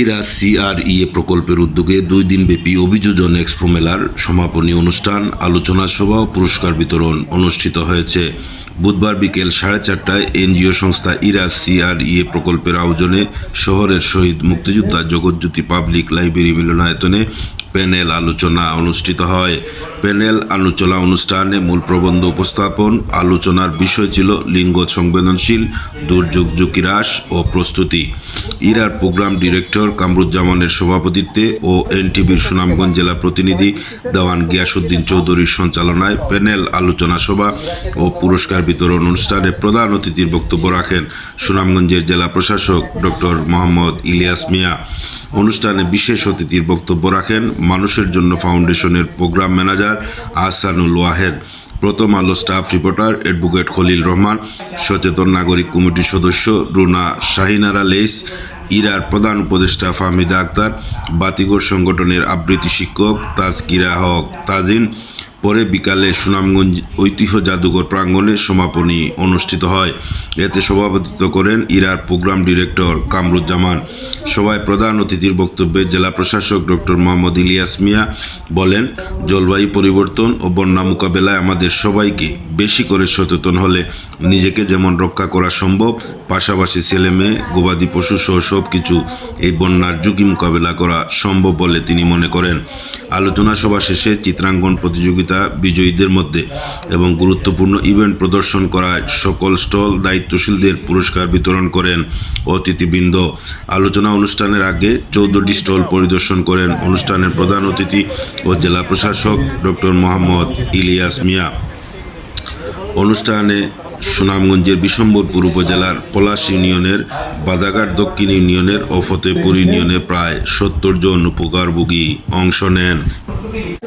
Ira C R E A প্রকল্পের উদ্যোগে দুই দিনব্যাপী অভিযোজন এক্সপো মেলার সমাপনী অনুষ্ঠান, আলোচনা সভা ও পুরস্কার বিতরণ অনুষ্ঠিত হয়েছে। বুধবার বিকেল সাড়ে চারটায় এনজিও সংস্থা ইরা সিআরইএ প্রকল্পের আয়োজনে শহরের শহীদ মুক্তিযোদ্ধা জগৎজ্যোতি পাবলিক লাইব্রেরি মিলনায়তনে প্যানেল আলোচনা অনুষ্ঠিত হয়। প্যানেল আলোচনা অনুষ্ঠানে মূল প্রবন্ধ উপস্থাপন, আলোচনার বিষয় ছিল লিঙ্গ সংবেদনশীল, দুর্যোগ ঝুঁকি হ্রাস ও প্রস্তুতি। ইরার প্রোগ্রাম ডিরেক্টর কামরুজ্জামানের সভাপতিত্বে ও এনটিভির সুনামগঞ্জ জেলা প্রতিনিধি দেওয়ান গিয়াসুদ্দিন চৌধুরীর সঞ্চালনায় প্যানেল আলোচনা সভা ও পুরস্কার বিতরণ অনুষ্ঠানে প্রধান অতিথির বক্তব্য রাখেন সুনামগঞ্জের জেলা প্রশাসক ডক্টর মোহাম্মদ ইলিয়াস মিয়া। অনুষ্ঠানে বিশেষ অতিথির বক্তব্য রাখেন মানুষের জন্য ফাউন্ডেশনের programme manager Ahsanul Wahed. Prothom Alo staff reporter advocate Khalil Rahman, সচেতন নাগরিক কমিটির সদস্য রুনা শাহিনারা লেইস, ইরার প্রধান উপদেষ্টা ফাহমিদা আক্তার বাতিগড় সংগঠনের আবৃত্তি শিক্ষক তাজকিরা হক তাজিন পরে বিকালে সুনামগঞ্জ ঐতিহ্য জাদুঘর প্রাঙ্গণে সমাপনী অনুষ্ঠিত হয়। এতে সভাপতিত্ব করেন ইরার প্রোগ্রাম ডিরেক্টর কামরুজ্জামান। সভায় প্রধান অতিথির বক্তব্যে জেলা প্রশাসক ডক্টর মোহাম্মদ ইলিয়াস মিয়া বলেন, জলবায়ু পরিবর্তন ও বন্যা মোকাবেলায় আমাদের সবাইকে বেশি করে সচেতন হলে নিজেকে যেমন রক্ষা করা সম্ভব, পাশাপাশি ছেলে মেয়ে, গবাদি পশু সহ সব কিছু এই বন্যার ঝুঁকি মোকাবেলা করা সম্ভব বলে তিনি মনে করেন। আলোচনা সভা শেষে চিত্রাঙ্কন প্রতিযোগিতা বিজয়ীদের মধ্যে এবং গুরুত্বপূর্ণ ইভেন্ট প্রদর্শন করায় সকল স্টল দায়িত্বশীলদের পুরস্কার বিতরণ করেন অতিথিবৃন্দ। আলোচনা অনুষ্ঠানের আগে চৌদ্দটি স্টল পরিদর্শন করেন অনুষ্ঠানের প্রধান অতিথি ও জেলা প্রশাসক ডক্টর মোহাম্মদ ইলিয়াস মিয়া। অনুষ্ঠানে সুনামগঞ্জের বিশম্বরপুর উপজেলার পলাশ ইউনিয়নের বাদাঘাট দক্ষিণ ইউনিয়নের ও ফতেপুর ইউনিয়নের প্রায় সত্তর জন উপকারভোগী অংশ নেন।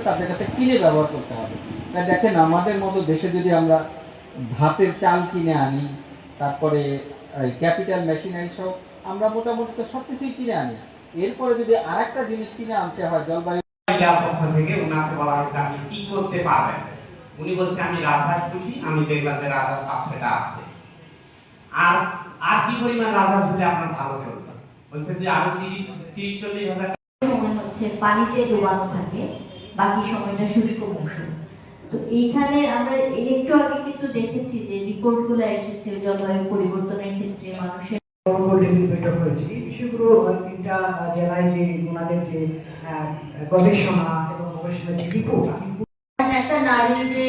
তাদের কাছে কিনে ব্যবহার করতে হবে? দেখেন আমাদের মতো দেশে যদি আমরা ভাতের চাল কিনে আনি তারপরে ক্যাপিটাল মেশিনারি সহ আমরা মোটামুটি তো সব কিছুই কিনে আনি। এরপরে যদি আরেকটা জিনিস কিনে আনতে হয় জলবায়ু পক্ষ থেকে ওনাকে বলা হয়েছে আপনি কি করতে পারবেন? উনি বলছে আমি রাজহাঁস খুশি আমি দেখলাম যে রাজহাঁস পাঁচ ছয়টা আছে। আর আর কি পরিমাণ রাজহাঁস হলে আপনার ভালো চলবে? বলছে যে আরও তিরিশ তিরিশ চল্লিশ হাজার সময় হচ্ছে পানিতে ডোবানো থাকে বাকি সময়টা শুষ্ক মৌসুম। তো এইখানে আমরা একটু আগে কিন্তু দেখেছি যে রিপোর্টগুলো এসেছে জলবায়ু পরিবর্তনের ক্ষেত্রে মানুষের গোল্ডেন বৈঠক হয়েছে। এই বিষয়গুলো তিনটা জেলায় যে ওনাদের যে আহ, গবেষণা এবং গবেষণার যে রিপোর্ট আমি একটা নারী যে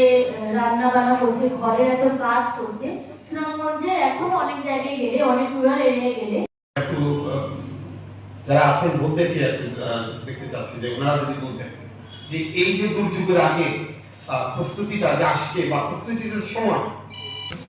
রান্না বান্না করছে, ঘরের এত কাজ করছে, সুনামগঞ্জে এখন অনেক জায়গায় গেলে, অনেক রুরাল এরিয়ায় গেলে। একটু যারা আছেন ওদেরকে একটু দেখতে চাচ্ছি যে ওনারা যদি বলতেন যে এই যে দুর্যোগের আগে প্রস্তুতিটা যে আসছে বা প্রস্তুতির সময়